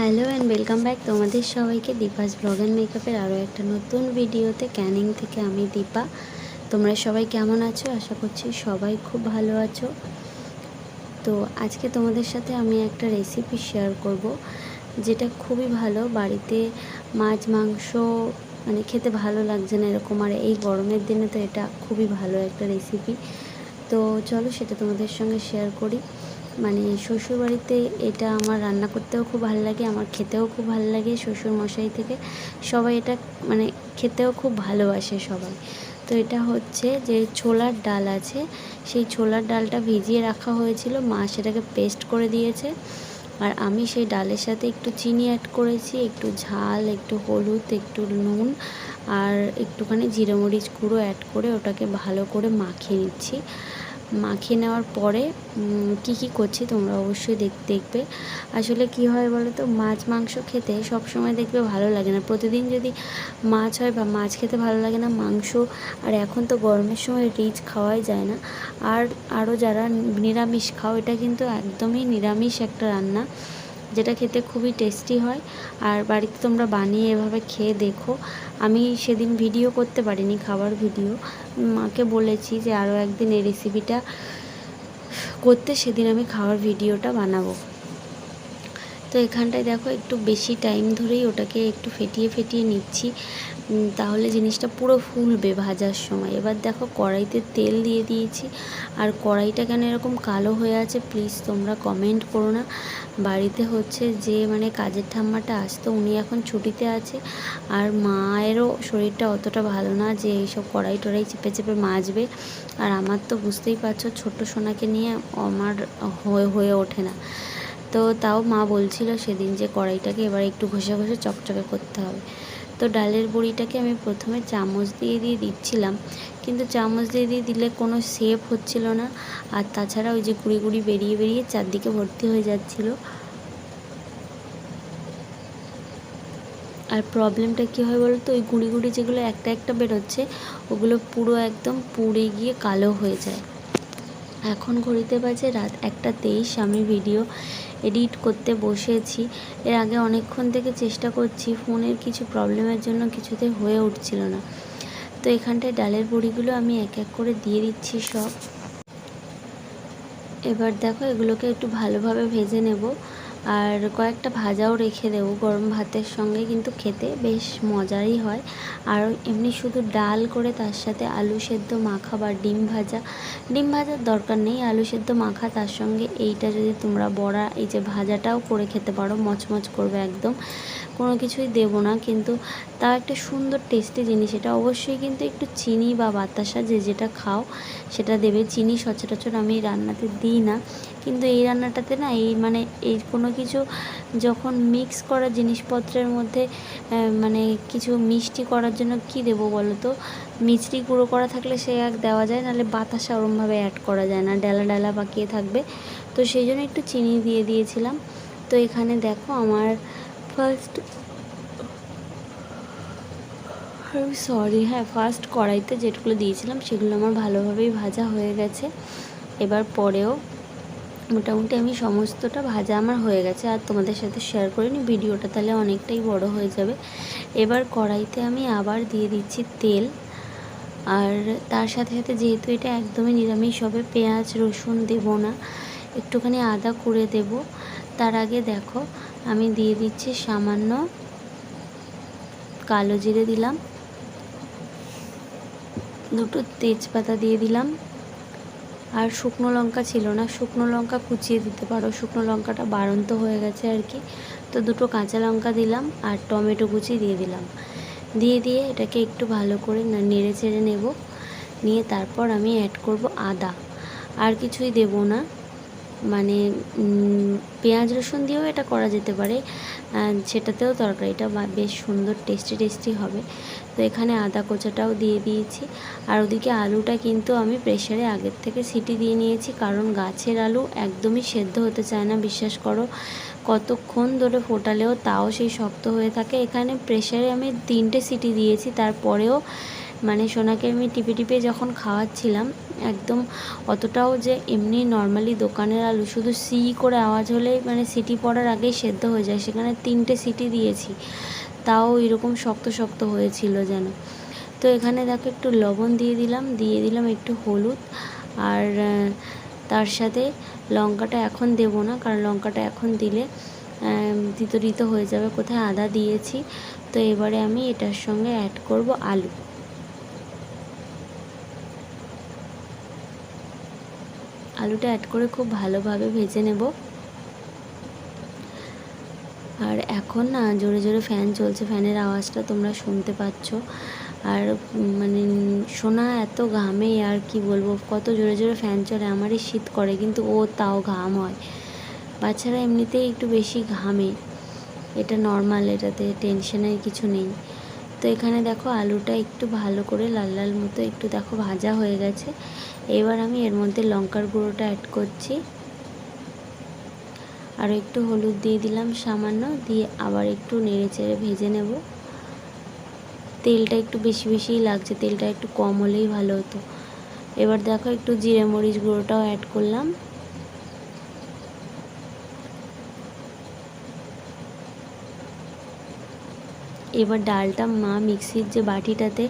Hello and welcome back তোমাদের সবাইকে Deepa's blog and মেকআপের আরও একটা নতুন ভিডিওতে ক্যানিং থেকে আমি দীপা। তোমরা সবাই কেমন আছো? আশা করছি সবাই খুব ভালো আছো। তো আজকে তোমাদের সাথে আমি একটা রেসিপি শেয়ার করব, যেটা খুবই ভালো। বাড়িতে মাছ, মাংস মানে খেতে ভালো লাগছে না এরকম। আর এই গরমের দিনে তো এটা খুবই ভালো একটা রেসিপি তো চলো সেটা তোমাদের সঙ্গে শেয়ার করি। মানে শ্বশুরবাড়িতে এটা আমার রান্না করতেও খুব ভালো লাগে, আমার খেতেও খুব ভালো লাগে শ্বশুর মশাই থেকে। সবাই এটা মানে খেতেও খুব ভালোবাসে সবাই। তো এটা হচ্ছে যে ছোলার ডাল আছে, সেই ছোলার ডালটা ভিজিয়ে রাখা হয়েছিল, মা সেটাকে পেস্ট করে দিয়েছে। আর আমি সেই ডালের সাথে একটু চিনি অ্যাড করেছি, একটু ঝাল, একটু হলুদ, একটু নুন আর একটুখানি জিরে মরিচ গুঁড়ো অ্যাড করে ওটাকে ভালো করে মাখিয়ে নিচ্ছি। মাখিয়ে নেওয়ার পরে কি কি করছি তোমরা অবশ্যই দেখ, দেখবে। আসলে কি হয় বলো তো মাছ, মাংস খেতে সব সময় দেখবে ভালো লাগে না। প্রতিদিন যদি মাছ হয় বা মাছ খেতে ভালো লাগে না, মাংস আর এখন তো গরমের সময় রিচ খাওয়াই যায় না। আর আরও যারা নিরামিষ খাও, এটা কিন্তু একদমই নিরামিষ একটা রান্না। যেটা খেতে খুবই টেস্টি হয়। আর বাড়িতে তোমরা বানিয়ে এভাবে খেয়ে দেখো। আমি সেদিন ভিডিও করতে পারিনি খাবার ভিডিও মাকে বলেছি যে আরও একদিন এই রেসিপিটা করতে সেদিন আমি খাওয়ার ভিডিওটা বানাবো। তো এখানটায় দেখো একটু বেশি টাইম ধরেই ওটাকে একটু ফেটিয়ে ফেটিয়ে নিচ্ছি। তাহলে জিনিসটা পুরো ফুলবে ভাজার সময়। এবার দেখো কড়াইতে তেল দিয়ে দিয়েছি। আর কড়াইটা কেন এরকম কালো হয়ে আছে প্লিজ তোমরা কমেন্ট করো না। বাড়িতে হচ্ছে যে মানে কাজের ঠাম্মাটা আসতো, উনি এখন ছুটিতে আছে। আর মায়েরও শরীরটা অতটা ভালো না যে এইসব কড়াই টড়াই চেপে চেপে মাজবে। আর আমার তো বুঝতেই পারছ ছোট্ট সোনাকে নিয়ে আমার হয়ে হয়ে ওঠে না। তো তাও মা বলছিল সেদিন যে কড়াইটাকে এবার একটু ঘষে ঘষে চকচকে করতে হবে। তো ডালের বড়িটাকে আমি প্রথমে চামচ দিয়ে দিয়ে দিচ্ছিলাম। কিন্তু চামচ দিয়ে দিয়ে দিলে কোনো শেপ হচ্ছিল না। আর তাছাড়া ওই যে গুঁড়ি গুঁড়ি বেরিয়ে বেরিয়ে চারদিকে ভর্তি হয়ে যাচ্ছিল। আর প্রবলেমটা কী হয় বলো তো ওই গুঁড়ি গুঁড়ি যেগুলো একটা একটা বেরোচ্ছে, ওগুলো পুরো একদম পুড়ে গিয়ে কালো হয়ে যায়। এখন ঘড়িতে বাজে রাত একটা তেইশ, আমি ভিডিও এডিট করতে বসেছি। এর আগে অনেকক্ষণ থেকে চেষ্টা করছি, ফোনের কিছু প্রবলেমের জন্য কিছুতে হয়ে উঠছিল না। তো এখানটায় ডালের বড়িগুলো আমি এক এক করে দিয়ে দিচ্ছি সব। এবার দেখো এগুলোকে একটু ভালোভাবে ভেজে নেব। আর কয়েকটা ভাজাও রেখে দেবো গরম ভাতের সঙ্গে, কিন্তু খেতে বেশ মজারই হয়। আর এমনি শুধু ডাল করে তার সাথে আলু সেদ্ধ মাখা বা ডিম ভাজা, ডিম ভাজার দরকার নেই। আলু সেদ্ধ মাখা তার সঙ্গে এইটা যদি তোমরা বড়া, এই যে ভাজাটাও করে খেতে পারো, মচমচ করবে একদম। কোনো কিছুই দেবো না, কিন্তু তাও একটা সুন্দর টেস্টি জিনিস এটা। অবশ্যই কিন্তু একটু চিনি বা বাতাসা যে যেটা খাও সেটা দেবে। চিনি সচরাচর আমি রান্নাতে দিই না। কিন্তু এই রান্নাটাতে না এই মানে এই কোনো কিছু যখন মিক্স করা জিনিসপত্রের মধ্যে মানে কিছু মিষ্টি করার জন্য কি দেবো বলো তো? মিষ্টি গুঁড়ো করা থাকলে সে এক দেওয়া যায়, নাহলে বাতাসা ওরমভাবে অ্যাড করা যায় না, ডালা ডালা পাকিয়ে থাকবে। তো সেই জন্য একটু চিনি দিয়ে দিয়েছিলাম। তো এখানে দেখো আমার ফার্স্ট সরি হ্যাঁ ফার্স্ট কড়াইতে যেগুলো দিয়েছিলাম সেগুলো আমার ভালোভাবেই ভাজা হয়ে গেছে। এবার পরেও মোটামুটি আমি সমস্তটা ভাজা আমার হয়ে গেছে, আর তোমাদের সাথে শেয়ার করে করিনি ভিডিওটা তাহলে অনেকটাই বড় হয়ে যাবে। এবার কড়াইতে আমি আবার দিয়ে দিচ্ছি তেল। আর তার সাথে সাথে যেহেতু এটা একদমই নিরামিষ হবে, পেঁয়াজ, রসুন দেব না, একটুখানি আদা কুড়ে দেব। তার আগে দেখো, আমি দিয়ে দিচ্ছি সামান্য কালো জিরে দিলাম। দুটো তেজপাতা দিয়ে দিলাম। আর শুকনো লঙ্কা ছিল না। শুকনো লঙ্কা কুচিয়ে দিতে পারো। শুকনো লঙ্কাটা বাড়ন্ত হয়ে গেছে আর কি। তো দুটো কাঁচা লঙ্কা দিলাম আর টমেটো কুচি দিয়ে দিলাম। দিয়ে দিয়ে এটাকে একটু ভালো করে নেড়ে চেড়ে নেব। নিয়ে তারপর আমি অ্যাড করব আদা। আর কিছুই দেব না। মানে পেঁয়াজ রসুন দিয়েও এটা করা যেতে পারে। সেটাতেও তরকারিটা বেশ সুন্দর টেস্টি টেস্টি হবে। তো এখানে আদা কোচাটাও দিয়ে দিয়েছি। আর ওদিকে আলুটা কিন্তু আমি প্রেশারে আগের থেকে সিটি দিয়ে নিয়েছি, কারণ গাছের আলু একদমই সেদ্ধ হতে চায় না, বিশ্বাস করো। কতক্ষণ ধরে ফোটালেও তাও সেই শক্ত হয়ে থাকে। এখানে প্রেশারে আমি তিনটে সিটি দিয়েছি, তারপরেও মানে সোনাকে আমি টিপে টিপে যখন খাওয়াচ্ছিলাম, একদম অতটাও যে এমনি নর্মালি দোকানের আলু, শুধু সি করে আওয়াজ হলেই মানে সিটি পড়ার আগেই সেদ্ধ হয়ে যায়। সেখানে তিনটে সিটি দিয়েছি। তাও এরকম শক্ত শক্ত হয়েছিল যেন। তো এখানে দেখো একটু লবণ দিয়ে দিলাম দিয়ে দিলাম একটু হলুদ। আর তার সাথে লঙ্কাটা এখন দেব না, কারণ লঙ্কাটা এখন দিলে তিতো তিতো হয়ে যাবে। কোথায় আদা দিয়েছি। তো এবারে আমি এটার সঙ্গে অ্যাড করব আলু। আলুটা অ্যাড করে খুব ভালোভাবে ভেজে নেব। আর এখন না, জোরে জোরে ফ্যান চলছে ফ্যানের আওয়াজটা তোমরা শুনতে পাচ্ছ। আর মানে সোনা এত ঘামে, আর কি বলব, কত জোরে জোরে ফ্যান চলে, আমারই শীত করে, কিন্তু ও তাও ঘাম হয়। বাচ্চারা এমনিতেই একটু বেশি ঘামে। এটা নর্মাল এটাতে টেনশনের কিছু নেই। এখানে দেখো আলুটা একটু ভালো করে লাল লাল মতো একটু দেখো ভাজা হয়ে গেছে। এবার আমি এর মধ্যে লঙ্কার গুঁড়োটা অ্যাড করছি। আর একটু হলুদ দিয়ে দিলাম সামান্য, দিয়ে আবার একটু নেড়ে চেড়ে ভেজে নেব। তেলটা একটু বেশি বেশিই লাগছে, তেলটা একটু কম হলেই ভালো হতো। এবার দেখো একটু জিরে মরিচ গুঁড়োটাও অ্যাড করলাম। এবার ডালটা মা মিক্সির যে বাটিটাতে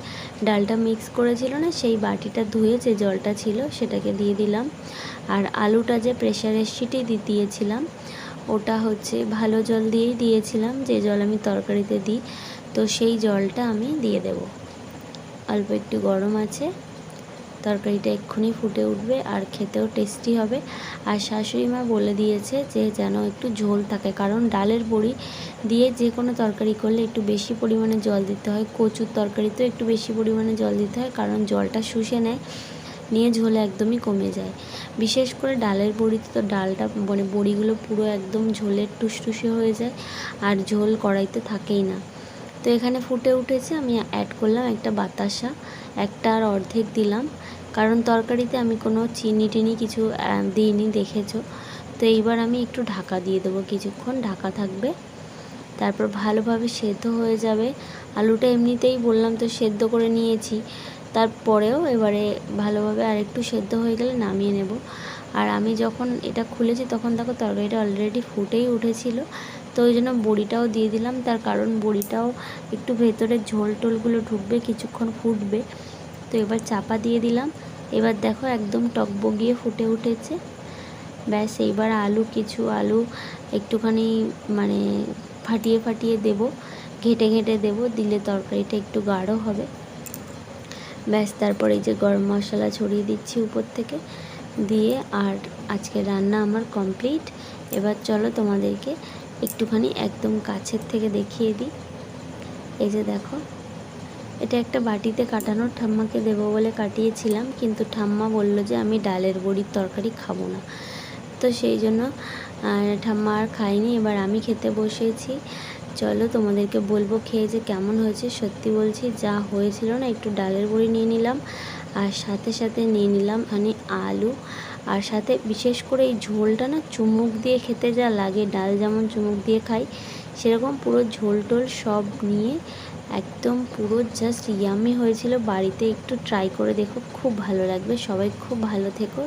ডালটা মিক্স করেছিল না, সেই বাটিটা ধুয়ে যে জলটা ছিল সেটাকে দিয়ে দিলাম। আর আলুটা যে প্রেশারের সিটি দিয়েছিলাম, ওটা হচ্ছে ভালো জল দিয়েই দিয়েছিলাম, যে জল আমি তরকারিতে দিই। তো সেই জলটা আমি দিয়ে দেব। অল্প একটু গরম আছে। তরকারিটা এক্ষুনি ফুটে উঠবে আর খেতেও টেস্টি হবে। আর শাশুড়ি মা বলে দিয়েছে যে, যেন একটু ঝোল থাকে, কারণ ডালের বড়ি দিয়ে যে কোনো তরকারি করলে একটু বেশি পরিমাণে জল দিতে হয়। কচুর তরকারিতেও একটু বেশি পরিমাণে জল দিতে হয়, কারণ জলটা শুষে নেয়, নিয়ে ঝোল একদমই কমে যায়। বিশেষ করে ডালের বড়িতে তো ডালটা মানে বড়িগুলো পুরো একদম ঝোলের টুসটুসে হয়ে যায়, আর ঝোল কড়াইতে থাকেই না। তো এখানে ফুটে উঠেছে, আমি অ্যাড করলাম একটা বাতাসা, একটা আর অর্ধেক দিলাম। কারণ তরকারিতে আমি কোনো চিনি টিনি কিছু দিইনি, দেখেছ? তো এইবার আমি একটু ঢাকা দিয়ে দেবো কিছুক্ষণ, ঢাকা থাকবে। তারপর ভালোভাবে সেদ্ধ হয়ে যাবে। আলুটা এমনিতেই বললাম তো সেদ্ধ করে নিয়েছি। তারপরেও এবারে ভালোভাবে আর একটু সেদ্ধ হয়ে গেলে নামিয়ে নেব। আর আমি যখন এটা খুলেছি, তখন দেখো তরকারিটা অলরেডি ফুটেই উঠেছিল। তো ওই জন্য বড়িটাও দিয়ে দিলাম। তার কারণ বড়িটাও একটু ভেতরে ঝোল টোলগুলো ঢুকবে, কিছুক্ষণ ফুটবে। তো এবার চাপা দিয়ে দিলাম। এবার দেখো একদম টকবগিয়ে ফুটে উঠেছে। ব্যাস, এইবার আলু, কিছু আলু একটুখানি মানে ফাটিয়ে ফাটিয়ে দেব, ঘেটে ঘেটে দেব, দিলে তরকারিটা একটু গাঢ় হবে। ব্যাস, তারপর এই যে গরম মশলা ছড়িয়ে দিচ্ছি উপর থেকে দিয়ে, আর আজকে রান্না আমার কমপ্লিট। এবার চলো তোমাদেরকে একটুখানি একদম কাছের থেকে দেখিয়ে দিই। এই যে দেখো, এটা একটা বাটিতে কাটানোর ঠাম্মাকে দেবো বলে কাটিয়েছিলাম, কিন্তু ঠাম্মা বলল যে আমি ডালের বড়ির তরকারি খাব না। তো সেই জন্য ঠাম্মা আর খাইনি এবার আমি খেতে বসেছি। চলো তোমাদেরকে বলব খেয়ে যে কেমন হয়েছে। সত্যি বলছি, যা হয়েছিল না, একটু ডালের বড়ি নিয়ে নিলাম, আর সাথে সাথে নিয়ে নিলাম মানে আলু। আর সাথে বিশেষ করে এই ঝোলটা না চুমুক দিয়ে খেতে যা লাগে, ডাল যেমন চুমুক দিয়ে খাই, সেরকম পুরো ঝোল টোল সব নিয়ে একদম পুরো জাস্ট ইয়ামি হয়েছিল। বাড়িতে একটু ট্রাই করে দেখো, খুব ভালো লাগবে। সবাই খুব ভালো থেকো।